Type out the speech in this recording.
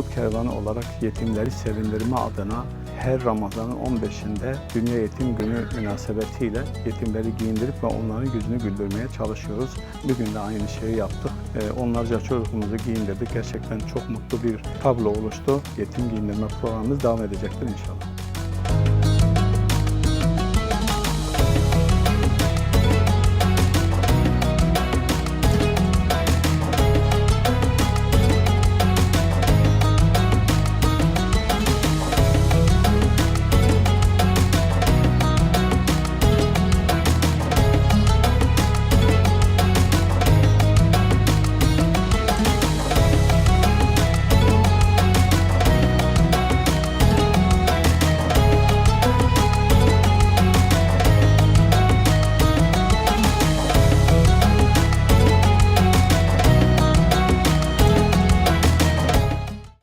Umut Kervanı olarak yetimleri sevindirme adına her Ramazan'ın 15'inde Dünya Yetim Günü münasebetiyle yetimleri giyindirip ve onların yüzünü güldürmeye çalışıyoruz. Bugün de aynı şeyi yaptık. Ee, onlarca çocuğumuzu giyindirdik. Gerçekten çok mutlu bir tablo oluştu. Yetim giyindirme programımız devam edecektir inşallah.